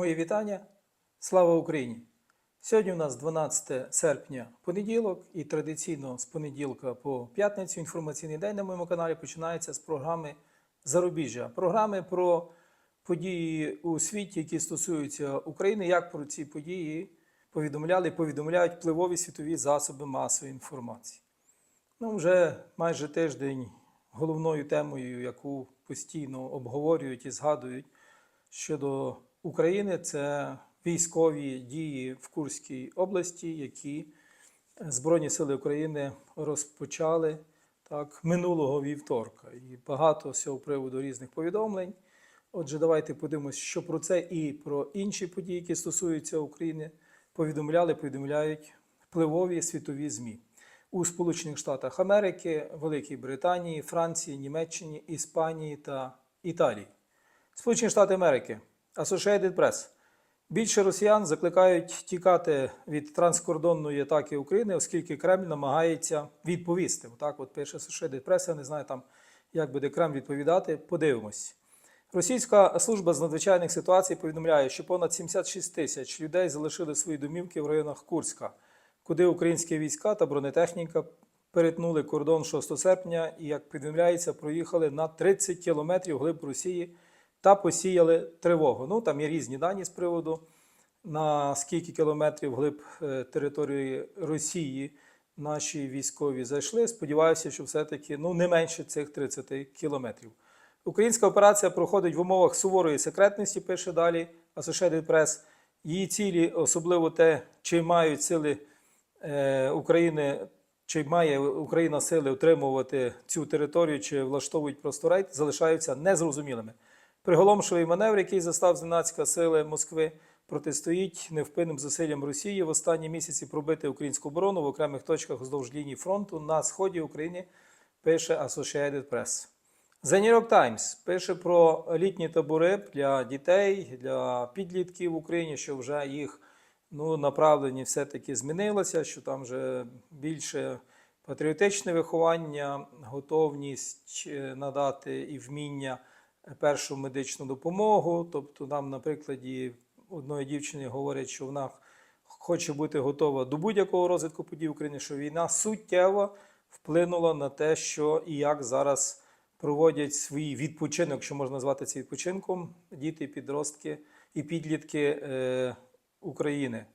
Моє вітання. Слава Україні! Сьогодні у нас 12 серпня понеділок, і традиційно з понеділка по п'ятницю інформаційний день на моєму каналі починається з програми Зарубіжжя. Програми про події у світі, які стосуються України, як про ці події повідомляли і повідомляють впливові світові засоби масової інформації. Ну, вже майже тиждень головною темою, яку постійно обговорюють і згадують щодо України, це військові дії в Курській області, які Збройні Сили України розпочали так минулого вівторка. І багато з цього приводу різних повідомлень. Отже, давайте подивимося, що про це і про інші події, які стосуються України, повідомляли, повідомляють впливові світові ЗМІ у Сполучених Штатах Америки, Великій Британії, Франції, Німеччині, Іспанії та Італії. Сполучені Штати Америки, Associated Press. Більше росіян закликають тікати від транскордонної атаки України, оскільки Кремль намагається відповісти. Отак, от пише Associated Press, я не знаю там, як буде Кремль відповідати. Подивимось. Російська служба з надзвичайних ситуацій повідомляє, що понад 76 тисяч людей залишили свої домівки в районах Курська, куди українські війська та бронетехніка перетнули кордон 6 серпня і, як повідомляється, проїхали на 30 кілометрів глиб Росії та посіяли тривогу. Ну там є різні дані з приводу на скільки кілометрів глиб е, території Росії наші військові зайшли. Сподіваюся, що все-таки ну, не менше цих 30 кілометрів. Українська операція проходить в умовах суворої секретності, пише далі Associated Press. Її цілі, особливо те, чи мають сили е, України, чи має Україна сили утримувати цю територію, чи влаштовують просто рейд, залишаються незрозумілими. Приголомшовий маневр, який застав зненацька сили Москви, протистоїть невпинним зусиллям Росії в останні місяці пробити українську оборону в окремих точках вздовж лінії фронту на сході України, пише Associated Press. The New York Times пише про літні табори для дітей, для підлітків в Україні, що вже їх ну, направлені все-таки змінилося, що там вже більше патріотичне виховання, готовність е, надати і вміння першу медичну допомогу. Тобто, нам, на прикладі одної дівчини говорять, що вона хоче бути готова до будь-якого розвитку подій в Україні, що війна суттєво вплинула на те, що і як зараз проводять свій відпочинок, якщо можна назвати це відпочинком, діти, підростки і підлітки е, України.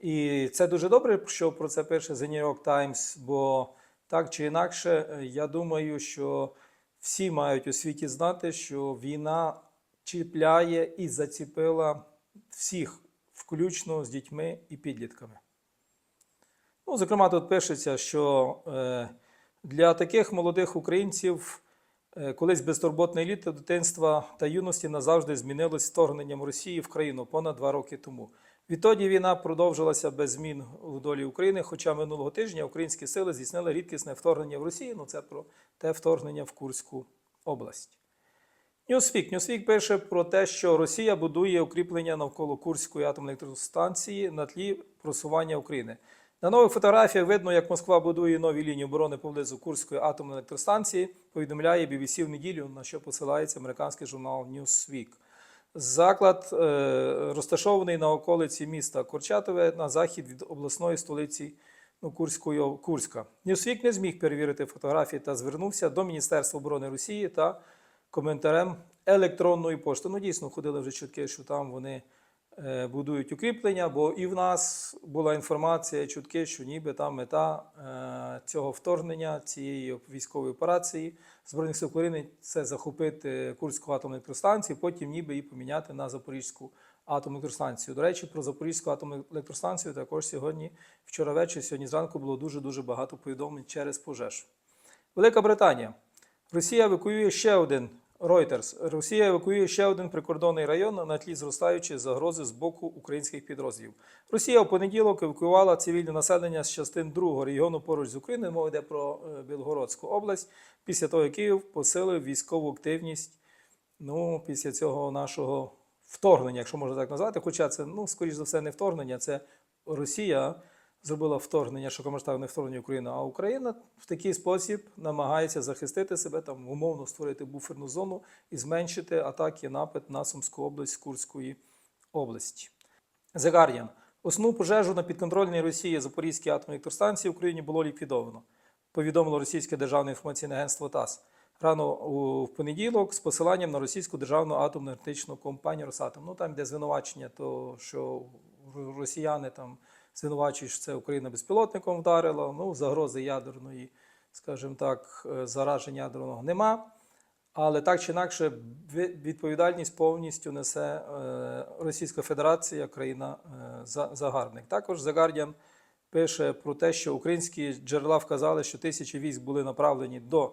І це дуже добре, що про це пише The New York Times, бо так чи інакше, е, я думаю, що всі мають у світі знати, що війна чіпляє і заціпила всіх, включно з дітьми і підлітками. Ну, зокрема, тут пишеться, що е, для таких молодих українців е, колись безтурботне літо дитинства та юності назавжди змінилось вторгненням Росії в країну понад два роки тому. Відтоді війна продовжилася без змін у долі України. Хоча минулого тижня українські сили здійснили рідкісне вторгнення в Росію. Ну це про те вторгнення в Курську область. Ньюсвік. Ньюсвік пише про те, що Росія будує укріплення навколо Курської атомної електростанції на тлі просування України. На нових фотографіях видно, як Москва будує нові лінії оборони поблизу Курської атомної електростанції. Повідомляє BBC в неділю, на що посилається американський журнал Newsweek. Заклад е, розташований на околиці міста Корчатове на захід від обласної столиці ну, Курської, Курська. Ньюсвік не зміг перевірити фотографії та звернувся до Міністерства оборони Росії та коментарем електронної пошти. Ну, дійсно, ходили вже чутки, що там вони будують укріплення, бо і в нас була інформація, чутки, що ніби там мета е, цього вторгнення, цієї військової операції Збройних сил України це захопити Курську атомну електростанцію, потім ніби її поміняти на Запорізьку атомну електростанцію. До речі, про Запорізьку атомну електростанцію також сьогодні, вчора ввечері, сьогодні зранку було дуже-дуже багато повідомлень через пожежу. Велика Британія. Росія евакуює ще один Reuters. Росія евакуює ще один прикордонний район на тлі зростаючої загрози з боку українських підрозділів. Росія у понеділок евакуювала цивільне населення з частин другого регіону поруч з Україною. Мова йде про е, Білгородську область. Після того, як Київ посилив військову активність. Ну, після цього нашого вторгнення, якщо можна так назвати. Хоча це, ну, скоріш за все, не вторгнення, це Росія зробила вторгнення, що широкомасштабне вторгнення в Україну, а Україна в такий спосіб намагається захистити себе, там умовно створити буферну зону і зменшити атаки, напад на Сумську область Курської області. The Guardian. Основну пожежу на підконтрольній Росії Запорізькій атомній електростанції в Україні було ліквідовано, повідомило російське державне інформаційне агентство ТАСС. Рано у, понеділок з посиланням на російську державну атомну енергетичну компанію Росатом. Ну там йде звинувачення, то що росіяни там звинувачують, що це Україна безпілотником вдарила. Ну, загрози ядерної, скажімо так, е, зараження ядерного нема. Але так чи інакше, відповідальність повністю несе е, Російська Федерація, країна е, загарбник. Також The Guardian пише про те, що українські джерела вказали, що тисячі військ були направлені до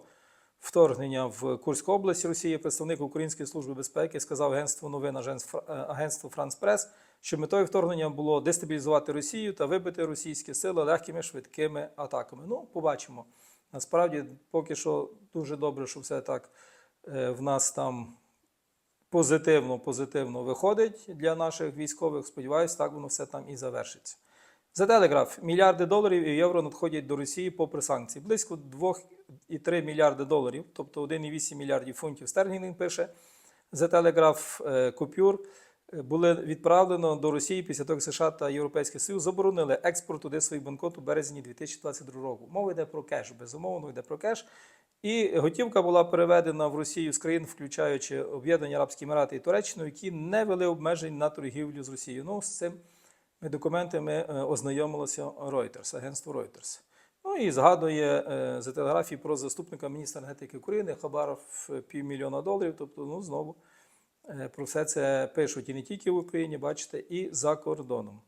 вторгнення в Курську область Росії. Представник Української служби безпеки сказав агентству новин агентств- агентству Франс Прес, що метою вторгнення було дестабілізувати Росію та вибити російські сили легкими швидкими атаками. Ну, побачимо. Насправді, поки що дуже добре, що все так е, в нас там позитивно, позитивно виходить для наших військових. Сподіваюсь, так воно все там і завершиться. За телеграф мільярди доларів і євро надходять до Росії попри санкції. Близько 2,3 мільярди доларів, тобто 1,8 мільярдів фунтів стерлінгів пише. За телеграф е, купюр були відправлено до Росії після того, як США та Європейський Союз заборонили експорт туди своїх банкнот у березні 2022 року. Мова йде про кеш, безумовно, йде про кеш. І готівка була переведена в Росію з країн, включаючи Об'єднані Арабські Емірати і Туреччину, які не вели обмежень на торгівлю з Росією. Ну, з цим документами е, ознайомилося Reuters, агентство Reuters. Ну і згадує е, за телеграфії про заступника міністра енергетики України Хабаров е, півмільйона доларів. Тобто, ну знову про все це пишуть і не тільки в Україні, бачите, і за кордоном.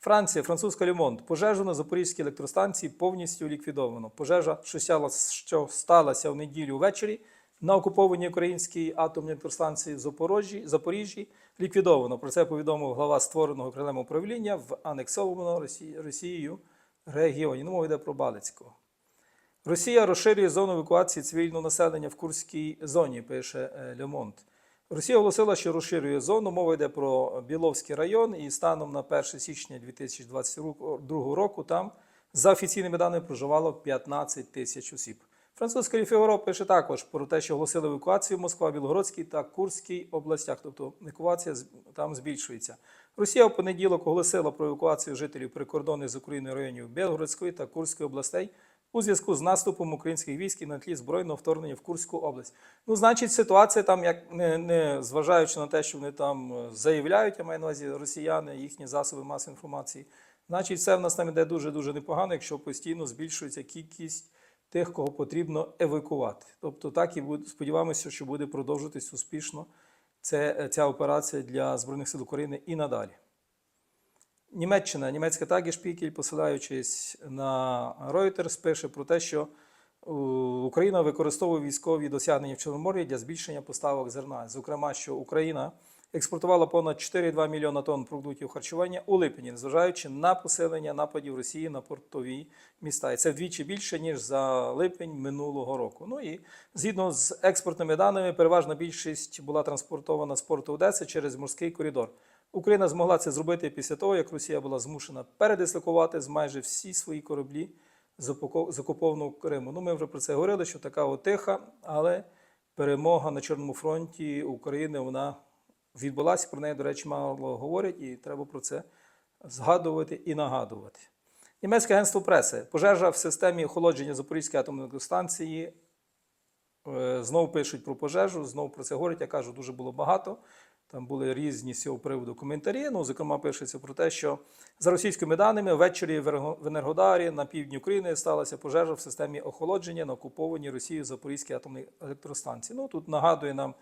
Франція, французька Лемонт. Пожежу на Запорізькій електростанції повністю ліквідовано. Пожежа, що сяла- що сталася в неділю ввечері на окупованій українській атомній електростанції в Запорожжі, Запоріжжі, ліквідовано. Про це повідомив глава створеного окремого управління в анексованому Росі- Росією регіоні. Ну, мова йде про Балицького. Росія розширює зону евакуації цивільного населення в Курській зоні, пише е, Monde. Росія оголосила, що розширює зону. Мова йде про Біловський район, і станом на 1 січня 2022 року там за офіційними даними проживало 15 тисяч осіб. Французька Ліфіоро пише також про те, що оголосили евакуацію Москва, Білгородській та Курській областях, тобто евакуація там збільшується. Росія в понеділок оголосила про евакуацію жителів прикордонних з Україною районів Білгородської та Курської областей у зв'язку з наступом українських військ на тлі збройного вторгнення в Курську область. Ну, значить, ситуація там, як не, не зважаючи на те, що вони там е, заявляють, я маю на увазі росіяни, їхні засоби масової інформації, значить, все в нас там іде дуже дуже непогано, якщо постійно збільшується кількість тих, кого потрібно евакувати. Тобто, так і буде, сподіваємося, що буде продовжуватись успішно це, ця операція для Збройних сил України і надалі. Німеччина, німецька Тагішпікель, посилаючись на Reuters, пише про те, що е, Україна використовує військові досягнення в Чорномор'ї для збільшення поставок зерна. Зокрема, що Україна експортувала понад 4,2 мільйона тонн продуктів харчування у липні, незважаючи на посилення нападів Росії на портові міста. І це вдвічі більше, ніж за липень минулого року. Ну і згідно з експортними даними, переважна більшість була транспортована з порту Одеси через морський коридор. Україна змогла це зробити після того, як Росія була змушена передислокувати з майже всі свої кораблі з окупованого Криму. Ну, ми вже про це говорили, що така от тиха, але перемога на Чорному фронті України вона відбулася. Про неї, до речі, мало говорять, і треба про це згадувати і нагадувати. Німецьке агентство преси. Пожежа в системі охолодження Запорізької атомної електростанції. Е, Знову пишуть про пожежу, знову про це говорять. Я кажу, дуже було багато. Там були різні з цього приводу коментарі. Ну, зокрема, пишеться про те, що за російськими даними ввечері в Енергодарі на півдні України сталася пожежа в системі охолодження на окупованій Росією Запорізькій атомній електростанції. Ну тут нагадує нам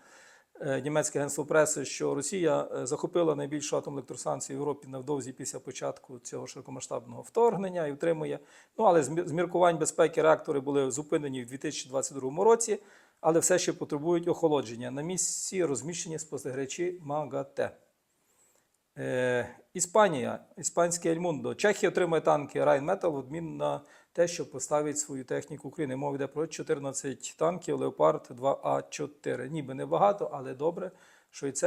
е, німецьке агентство преси, що Росія е, захопила найбільшу атомну електростанцію в Європі невдовзі після початку цього широкомасштабного вторгнення і утримує. Ну але з міркувань безпеки реактори були зупинені в 2022 році, але все ще потребують охолодження. На місці розміщені спостерігачі МАГАТЕ. Е, Іспанія, іспанське Ельмундо. Чехія отримає танки Райнметал в обмін на те, що поставить свою техніку України. Мова йде про 14 танків Леопард 2А4. Ніби небагато, але добре,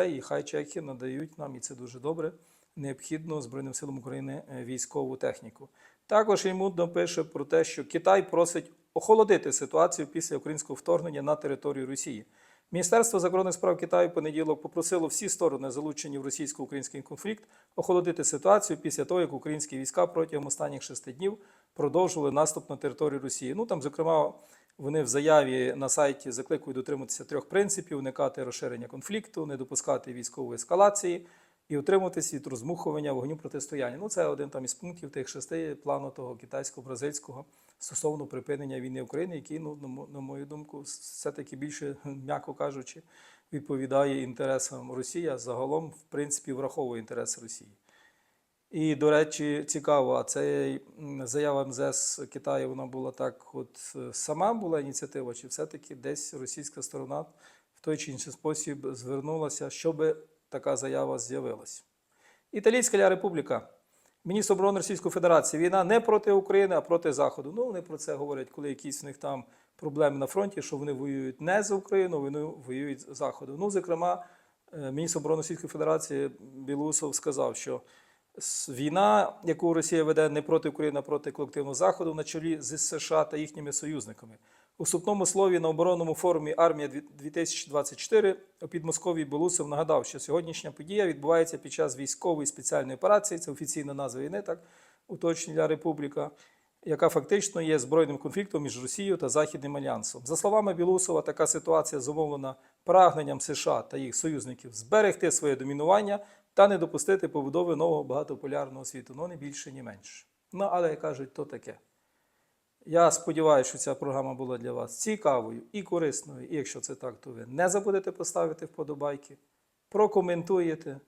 і хай чехи надають нам, і це дуже добре, необхідну Збройним силам України е, військову техніку. Також Ельмундо пише про те, що Китай просить охолодити ситуацію після українського вторгнення на територію Росії. Міністерство закордонних справ Китаю понеділок попросило всі сторони, залучені в російсько-український конфлікт, охолодити ситуацію після того, як українські війська протягом останніх шести днів продовжували наступ на територію Росії. Ну там, зокрема, вони в заяві на сайті закликають дотримуватися трьох принципів: уникати розширення конфлікту, не допускати військової ескалації і утримуватись від розмухування вогню протистояння. Ну, це один там із пунктів тих шести плану того китайсько-бразильського стосовно припинення війни України, який, ну, на мою думку, все-таки більше, м'яко кажучи, відповідає інтересам Росії, а загалом, в принципі, враховує інтереси Росії. І, до речі, цікаво, а це заява МЗС Китаю, вона була так, от е, сама була ініціатива, чи все-таки десь російська сторона в той чи інший спосіб звернулася, щоб така заява з'явилась. Італійська Ля Републіка. Міністр оборони Російської Федерації. Війна не проти України, а проти Заходу. Ну, вони про це говорять, коли якісь в них там проблеми на фронті, що вони воюють не за Україну, вони воюють з Заходу. Ну, зокрема, е, міністр оборони Російської Федерації Білусов сказав, що війна, яку Росія веде не проти України, а проти колективного Заходу, на чолі з США та їхніми союзниками. У вступному слові на оборонному форумі Армія 2024 у Підмосков'ї Білусов нагадав, що сьогоднішня подія відбувається під час військової спеціальної операції. Це офіційна назва війни, так уточнила Републіка, яка фактично є збройним конфліктом між Росією та Західним альянсом. За словами Білусова, така ситуація зумовлена прагненням США та їх союзників зберегти своє домінування та не допустити побудови нового багатополярного світу. Ну не більше, ні менше. Ну але як кажуть, то таке. Я сподіваюся, що ця програма була для вас цікавою і корисною. І якщо це так, то ви не забудете поставити вподобайки, прокоментуєте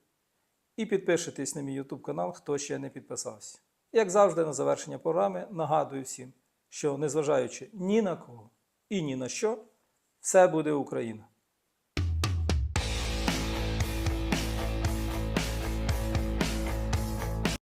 і підпишетесь на мій YouTube канал, хто ще не підписався. Як завжди, на завершення програми нагадую всім, що незважаючи ні на кого і ні на що, все буде Україна.